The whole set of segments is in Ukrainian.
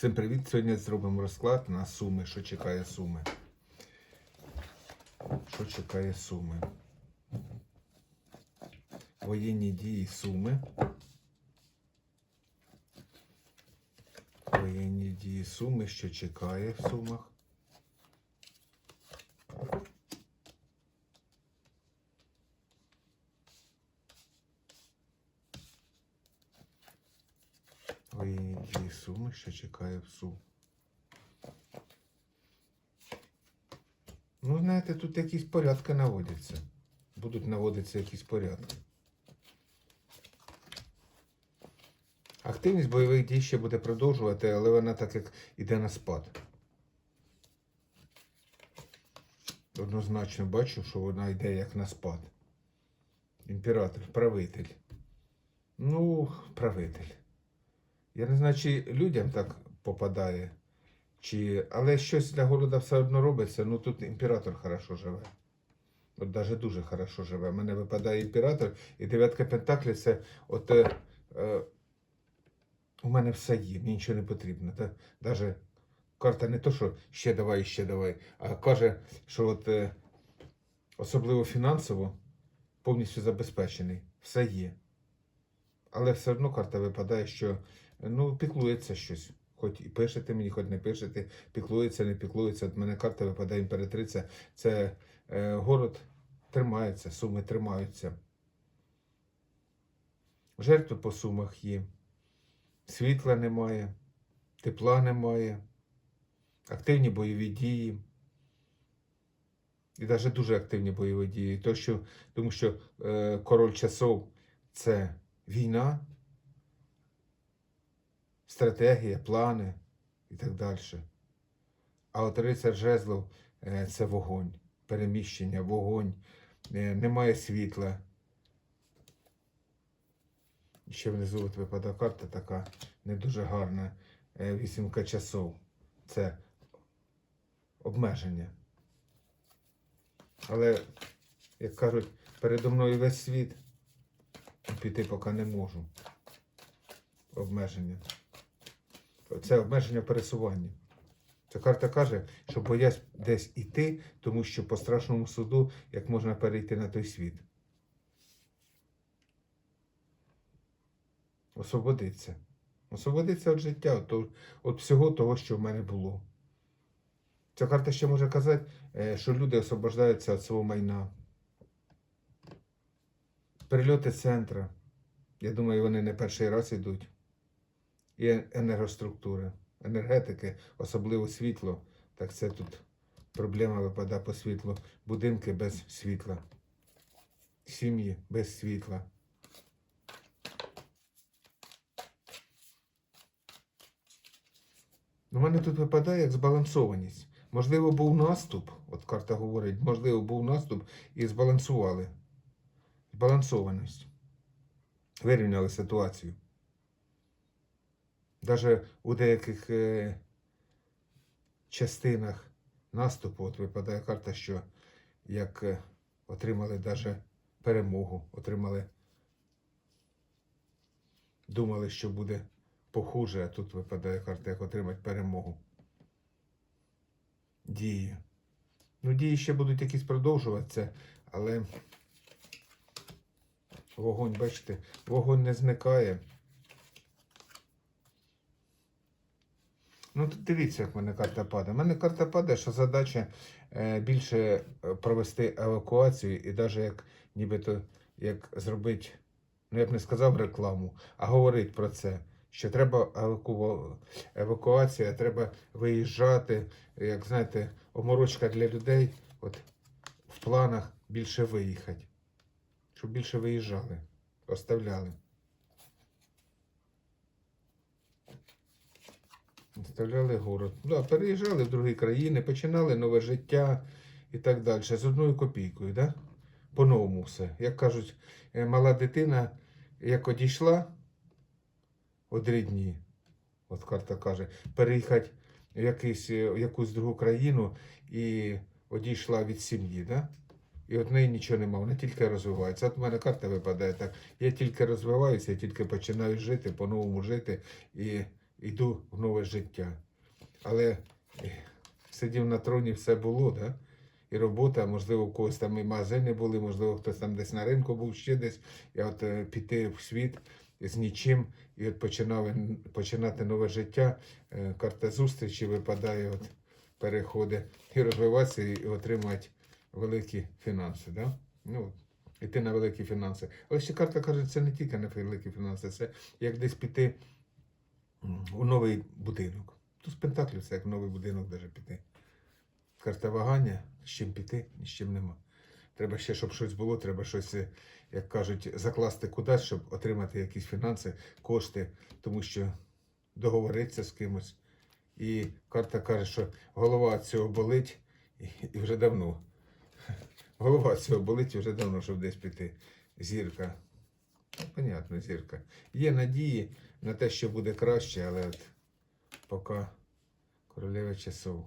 Всім привіт! Сьогодні зробимо розклад на суми, що чекає суми. Що чекає суми? Воєнні дії суми. Воєнні дії суми, що чекає в сумах. Воєнні дії суми, що чекає в сум. Ну, знаєте, тут якісь порядки наводяться. Будуть наводитися якісь порядки. Активність бойових дій ще буде продовжувати, але вона так як іде на спад. Однозначно бачу, що вона йде як на спад. Імператор, правитель. Ну, правитель. Я не знаю, чи людям так попадає, чи... але щось для города все одно робиться. Ну тут імператор хорошо живе. От навіть дуже хорошо живе. У мене випадає імператор, і дев'ятка пентаклів це от е, е, у мене все є, мені нічого не потрібно. Та, даже карта не то, що ще давай, ще давай, а каже, що от е, особливо фінансово повністю забезпечений. Все є. Але все одно карта випадає, що ну, піклується щось. Хоч і пишете мені, хоч не пишете, піклується, не піклується. От мене карта випадає імператриця. Це е, город тримається, суми тримаються. Жертви по сумах є. Світла немає, тепла немає, активні бойові дії. І навіть дуже активні бойові дії. То, що, тому що е, король часов це війна, стратегія, плани і так далі. А от рицар жезлов е, це вогонь, переміщення, вогонь, е, немає світла. Ще внизу от випадає карта така не дуже гарна. е, Вісімка часов. Це обмеження. Але, як кажуть, передо мною весь світ піти поки не можу. Обмеження. Це обмеження пересування. Ця карта каже, що боясь десь іти, тому що по страшному суду як можна перейти на той світ. Освободиться. Освободиться від життя, від, від всього того, що в мене було. Ця карта ще може казати, е, що люди освобождаються від свого майна. Прильоти центра. Я думаю, вони не перший раз йдуть. І енергоструктури, енергетики, особливо світло. Так це тут проблема випадає по світлу. Будинки без світла. Сім'ї без світла. У мене тут випадає як збалансованість. Можливо, був наступ, от карта говорить, можливо, був наступ і збалансували. Збалансованість. Вирівняли ситуацію. Даже у деяких е, частинах наступу от випадає карта, що як е, отримали даже перемогу, отримали, думали, що буде похуже, а тут випадає карта, як отримати перемогу. Дії. Ну, дії ще будуть якісь продовжуватися, але вогонь, бачите, вогонь не зникає. Ну, дивіться, як в мене карта падає. У мене карта падає, що задача е, більше е, провести евакуацію і навіть як нібито як зробити, ну я б не сказав рекламу, а говорити про це. Що треба еваку... евакуація, треба виїжджати, як знаєте, оморочка для людей, от в планах більше виїхати. Щоб більше виїжджали, оставляли. Оставляли город. Да, переїжджали в другі країни, починали нове життя і так далі. З одною копійкою, да? По-новому все. Як кажуть, е, мала дитина, як одійшла один дні, от карта каже, переїхати в, якийсь, е, в якусь другу країну і одійшла від сім'ї, да? І от неї нічого нема, вона тільки розвивається. От в мене карта випадає так. Я тільки розвиваюся, я тільки починаю жити, по-новому жити. І йду в нове життя. Але е, сидів на троні, все було, да? і робота, можливо, у когось там і магазини були, можливо, хтось там десь на ринку був ще десь. І от е, піти в світ з нічим і от починав, починати нове життя. Е, Карта зустрічі випадає, от переходи, і розвиватися, і отримати великі фінанси. Да? Ну, іти на великі фінанси. Але ще карта каже, це не тільки на великі фінанси, це як десь піти у новий будинок. Тут з Пентаклів це як в новий будинок даже піти. Карта вагання, з чим піти, ні з чим нема. Треба ще, щоб щось було, треба щось, е, як кажуть, закласти кудись, щоб отримати якісь фінанси, кошти, тому що договоритися з кимось. І карта каже, що голова цього болить і, вже давно. Голова цього болить і вже давно, щоб десь піти. Зірка. Ну, понятно, зірка. Є надії на те, що буде краще, але от поки королева часов.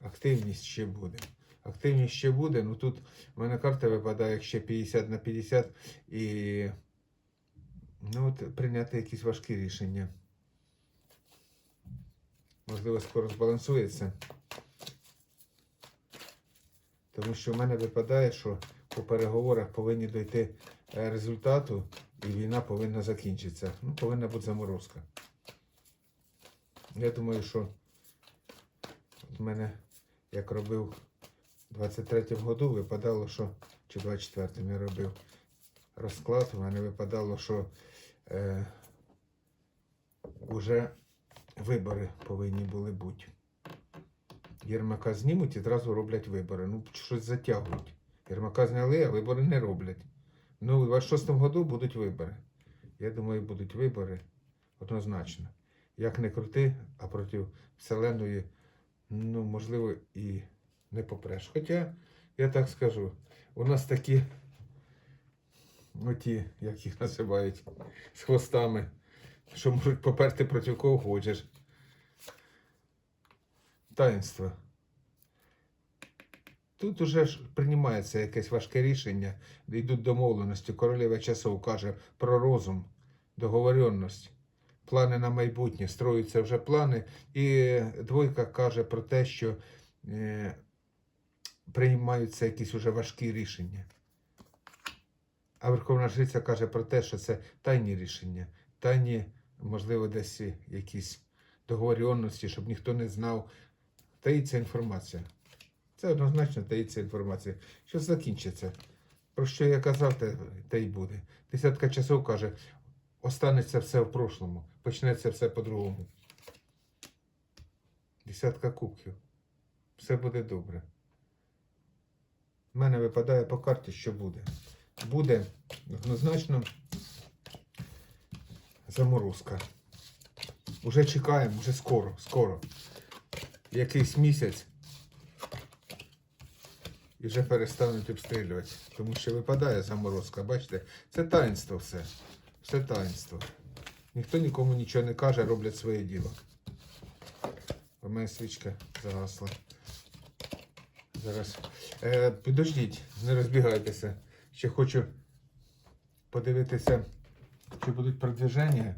Активність ще буде. Активність ще буде. Ну тут в мене карта випадає ще 50 на 50 і ну, от, прийняти якісь важкі рішення. Можливо, скоро збалансується. Тому що в мене випадає, що по переговорах повинні дойти е, результату, і війна повинна закінчитися. Ну, повинна бути заморозка. Я думаю, що в мене, як робив в 23-му году, випадало, що, чи 24-му я робив розклад, в мене випадало, що е, вже вибори повинні були бути. Єрмака знімуть і одразу роблять вибори. Ну, щось затягують. Єрмака зняли, а вибори не роблять. Ну, у 26-му году будуть вибори. Я думаю, будуть вибори однозначно. Як не крути, а проти Вселеної, ну, можливо, і не попреш. Хоча, я так скажу, у нас такі, оті, як їх називають, з хвостами, що можуть поперти проти кого хочеш. Таїнство. Тут уже ж приймається якесь важке рішення, йдуть домовленості. Королева часов каже про розум, договоренність, плани на майбутнє, строються вже плани. І двойка каже про те, що е, приймаються якісь вже важкі рішення. А Верховна Жриця каже про те, що це тайні рішення, тайні, можливо, десь якісь договоренності, щоб ніхто не знав. Таїться інформація. Це однозначно таїться інформація. Що закінчиться? Про що я казав, те, те й буде. Десятка часов каже, останеться все в прошлому, почнеться все по-другому. Десятка кубків. Все буде добре. У мене випадає по карті, що буде. Буде однозначно заморозка. Уже чекаємо, вже скоро, скоро. Якийсь місяць і вже перестануть обстрілювати. Тому що випадає заморозка, бачите? Це таїнство все. Все таїнство. Ніхто нікому нічого не каже, роблять своє діло. У мене свічка загасла. Зараз. Е, підождіть, не розбігайтеся. Ще хочу подивитися, чи будуть продвиження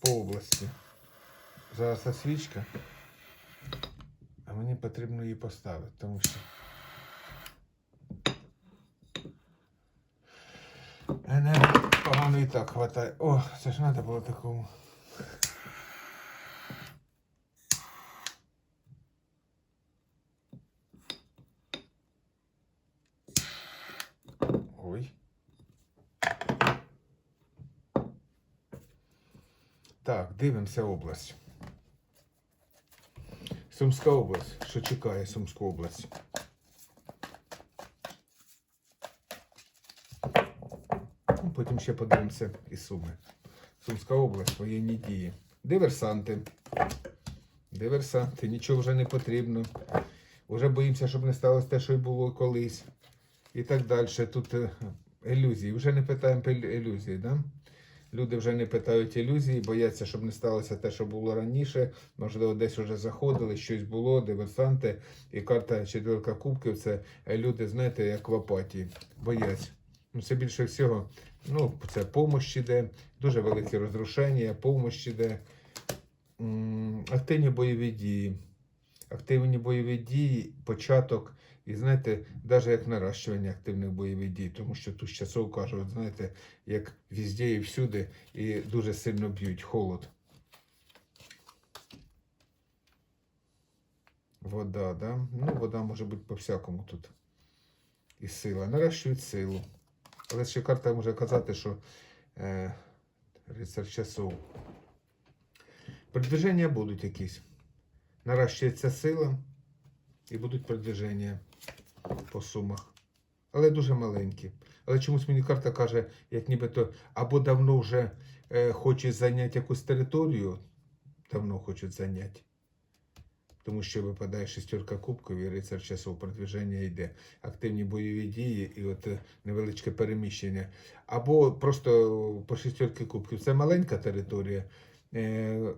по області. Зараз свічка. Мені потрібно її поставити, тому що. Енергії погано і так хватає. О, це ж треба було такому. Ой. Так, дивимося область. Сумська область. Що чекає Сумську область? Ну, Потім ще подивимося і Суми. Сумська область, воєнні дії. Диверсанти. Диверсанти, нічого вже не потрібно. Уже боїмося, щоб не сталося те, що й було колись. І так далі. Тут е, ілюзії. Вже не питаємо ілюзії, да? Люди вже не питають ілюзії, бояться, щоб не сталося те, що було раніше. Можливо, десь вже заходили, щось було, диверсанти. І карта четвірка кубків це люди, знаєте, як в апатії. Бояться. Ну, це більше всього, ну, це помощь іде, дуже велике розрушення, помощь іде, активні бойові дії. Активні бойові дії, початок, і знаєте, навіть як наращування активних бойових дій, тому що тут часов кажуть, знаєте, як везде і всюди, і дуже сильно б'ють холод. Вода, да? Ну, вода може бути по-всякому тут. І сила. Наращують силу. Але ще карта може казати, що е, рицар часов. Продвиження будуть якісь. Наращується сила і будуть продвиження по сумах. Але дуже маленькі. Але чомусь мені карта каже, як нібито або давно вже е, хочуть зайняти якусь територію, давно хочуть зайняти. Тому що випадає шестерка кубків і рицар часов продвиження йде. Активні бойові дії і от е, невеличке переміщення. Або просто по шестерки кубків. Це маленька територія, е,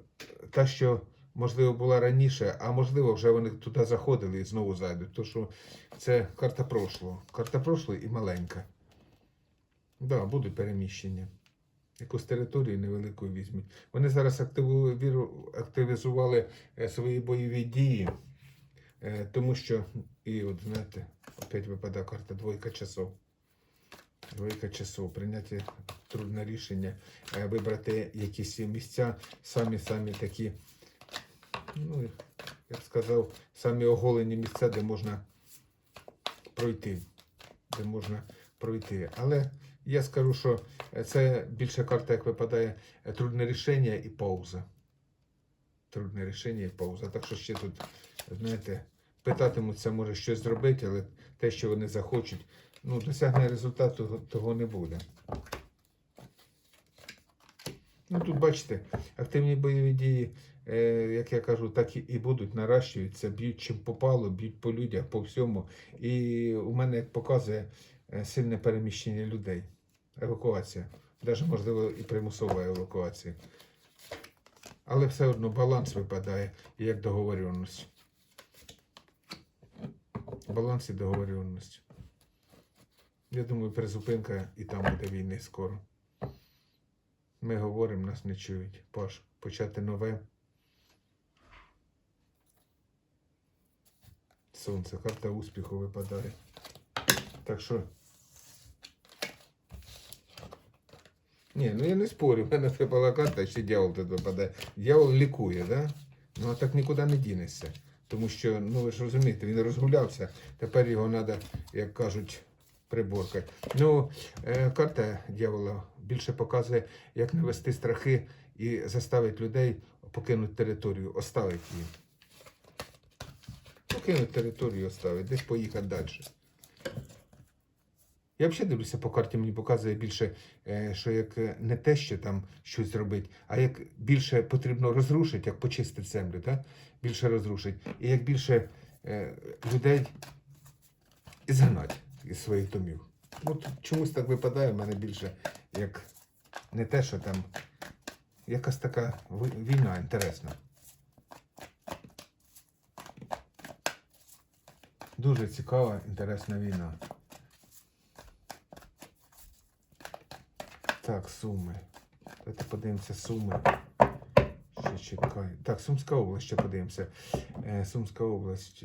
та, що, можливо, була раніше, а можливо, вже вони туди заходили і знову зайдуть. Тому що це карта прошлого. Карта прошлого і маленька. Так, да, будуть переміщення. Якусь територію невелику візьмуть. Вони зараз активізували е, свої бойові дії, е, тому що, і от знаєте, опять випадає карта двойка часов. Двойка часов. Прийняти трудне рішення, е, вибрати якісь місця, самі-самі такі, ну, я б сказав, самі оголені місця, де можна пройти. Де можна пройти. Але я скажу, що це більше карта, як випадає, трудне рішення і пауза. Трудне рішення і пауза. Так що ще тут, знаєте, питатимуться, може щось зробити, але те, що вони захочуть, ну, досягнення результату того- не буде. Ну, тут бачите, активні бойові дії, як я кажу, так і, і будуть, наращуються, б'ють чим попало, б'ють по людях, по всьому. І у мене, як показує, е, сильне переміщення людей. Евакуація. Навіть, можливо, і примусова евакуація. Але все одно баланс випадає, як договоренність. Баланс і договоренність. Я думаю, призупинка і там буде війни скоро. Ми говоримо, нас не чують. Паш, почати нове. Сонце, карта успіху випадає. Так що. Ні, ну я не спорю, в мене випала карта, ще дьявол тут випадає. Дьявол лікує, да? Ну а так нікуди не дінешся. Тому що, ну ви ж розумієте, він розгулявся, тепер його треба, як кажуть, приборкати. Ну, е, карта дьявола більше показує, як навести страхи і заставити людей покинути територію, оставити її. Покинути територію, оставити, десь поїхати далі. Я взагалі дивлюся по карті, мені показує більше, е, що як е, не те, що там щось зробити, а як більше потрібно розрушити, як почистити землю, так? більше розрушити. І як більше е, людей згнати із своїх домів. От чомусь так випадає в мене більше, як не те, що там якась така війна інтересна. Дуже цікава, інтересна війна. Так, суми. Давайте подивимося суми. Ще чекаю. Так, Сумська область ще подивимося. Е, Сумська область.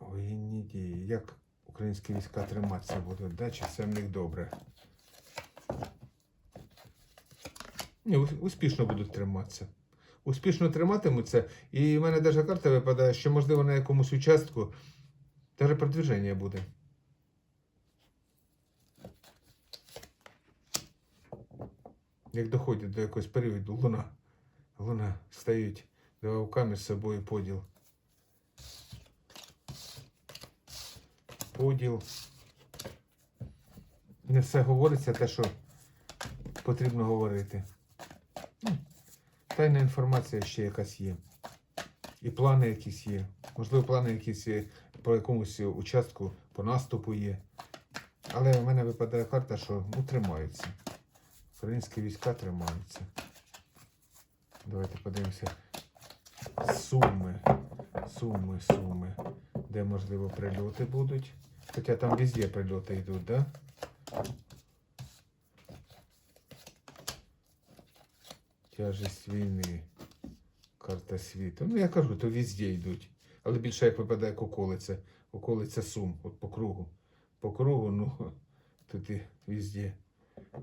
Воєнні дії. Як українські війська триматися будуть, да? чи все в них добре? Ні, успішно будуть триматися. Успішно триматимуться. І в мене навіть карта випадає, що можливо на якомусь участку навіть продвиження буде. Як доходять до якогось періоду, луна. Луна стають два вовка між собою поділ. Поділ. Не все говориться те, що потрібно говорити. Тайна інформація ще якась є. І плани якісь є. Можливо, плани якісь є по якомусь участку, по наступу є. Але в мене випадає карта, що ну, тримаються. Українські війська тримаються. Давайте подивимося. Суми. Суми, суми. Де, можливо, прильоти будуть. Хоча там везде прильоти йдуть, да? Тяжесть війни. Карта світу. Ну, я кажу, то везде йдуть. Але більше як випадає як околиця. Околиця Сум, от по кругу. По кругу, ну, тут і везде.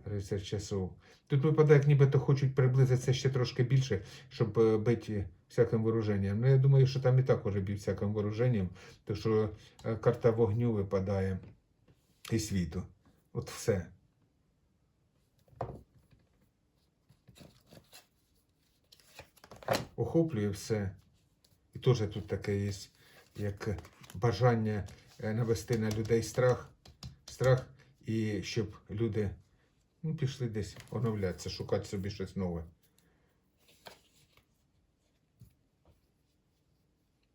Рицар часов. Тут випадає, як нібито хочуть приблизитися ще трошки більше, щоб е, бити всяким вооруженням. Ну, я думаю, що там і так уже б'ють всяким вооруженням, тому що е, карта вогню випадає і світу. От все. Охоплює все. І теж тут таке є, як бажання е, навести на людей страх, страх, і щоб люди ну, пішли десь оновлятися, шукати собі щось нове.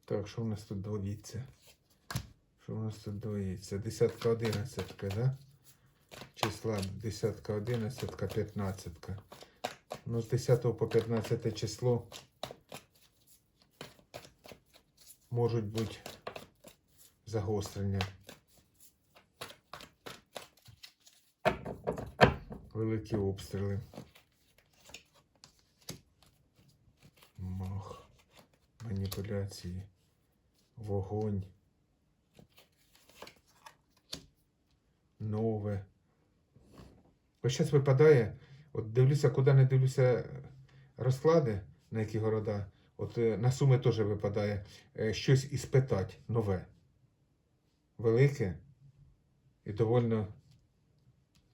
Так, що в нас тут двоїться? Що в нас тут двоїться? Десятка одинадцятка, да? Числа десятка одинадцятка, п'ятнадцятка. Ну, з 10 по 15 число можуть бути загострення. Великі обстріли. Мах. Маніпуляції. Вогонь. Нове. Ось зараз випадає, от дивлюся, куди не дивлюся розклади, на які города. От е, на суми теж випадає е, щось іспитати нове. Велике і довольно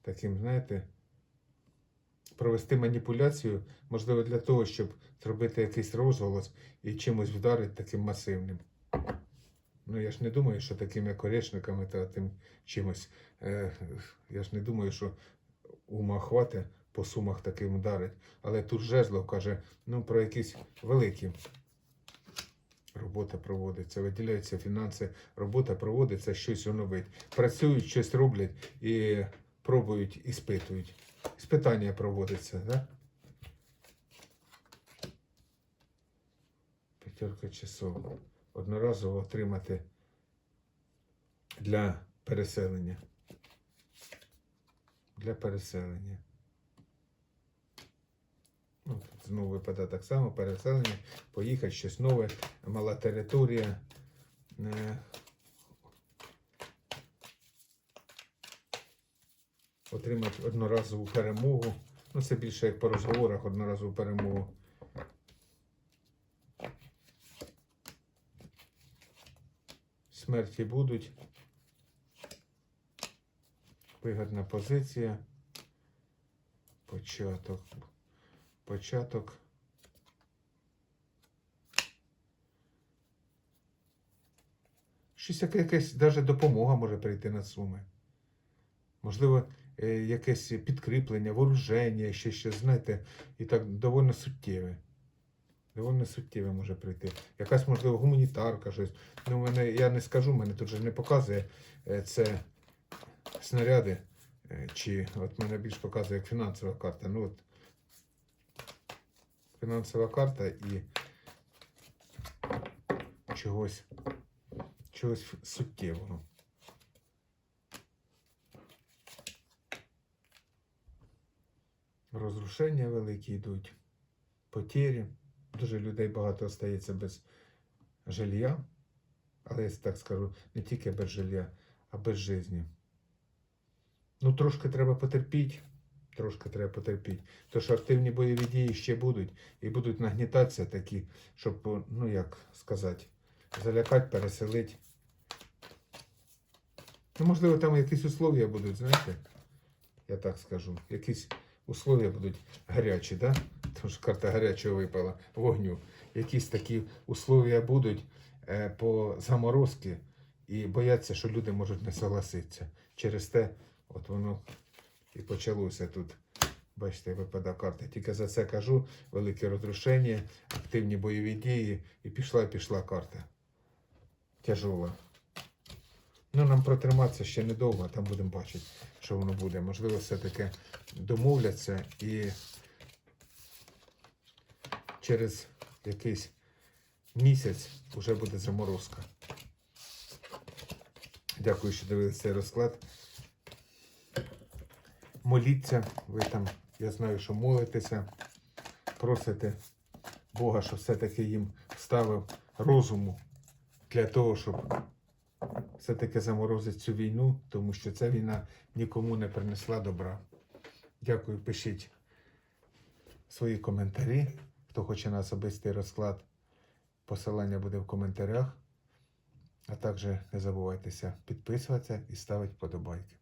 таким, знаєте, провести маніпуляцію, можливо, для того, щоб зробити якийсь розголос і чимось вдарити таким масивним. Ну, я ж не думаю, що такими корешниками та тим чимось. Е, я ж не думаю, що ума хватить по сумах таким вдарить. Але тут Жезлов каже, ну, про якісь великі. Робота проводиться, виділяються фінанси, робота проводиться, щось оновить. Працюють, щось роблять і пробують, іспитують. Іспитання проводиться, да? П'ятерка часов. Одноразово отримати для переселення. Для переселення. Знову випадає так само переселення, поїхати щось нове, мала територія. Е, Отримати одноразову перемогу. Ну, це більше як по розговорах одноразову перемогу. Смерті будуть. Вигодна позиція. Початок. Початок. Щось якась навіть допомога може прийти на суми. Можливо, е, якесь підкріплення, вооруження, ще щось, знаєте, і так доволі суттєве. Доволі суттєве може прийти. Якась, можливо, гуманітарка, щось. Ну, мене, я не скажу, мене тут же не показує е, це снаряди. е, Чи от мене більш показує як фінансова карта. Ну от фінансова карта і чогось, чогось суттєвого. Розрушення великі йдуть, потері. Дуже людей багато остається без жилья. Але я так скажу, не тільки без жилья, а без житті. Ну, трошки треба потерпіти. Трошки треба потерпіти. Що активні бойові дії ще будуть і будуть нагнітатися такі, щоб, ну як сказати, залякати, переселити. Ну, можливо, там якісь условия будуть, знаєте, я так скажу. Якісь условия будуть гарячі, да? Тому що карта гарячого випала вогню. Якісь такі условия будуть е, по заморозки і бояться, що люди можуть не согласитися. Через те, от воно і почалося тут. Бачите, випадає карта. Тільки за це кажу, велике розрушення, активні бойові дії, і пішла, пішла карта. Тяжова. Ну, нам протриматися ще недовго, там будемо бачити, що воно буде. Можливо, все-таки домовляться і через якийсь місяць вже буде заморозка. Дякую, що дивилися цей розклад. Моліться, ви там, я знаю, що молитеся, просите Бога, щоб все-таки їм вставив розуму для того, щоб все-таки заморозити цю війну, тому що ця війна нікому не принесла добра. Дякую, пишіть свої коментарі. Хто хоче на особистий розклад, посилання буде в коментарях. А також не забувайтеся підписуватися і ставити вподобайки.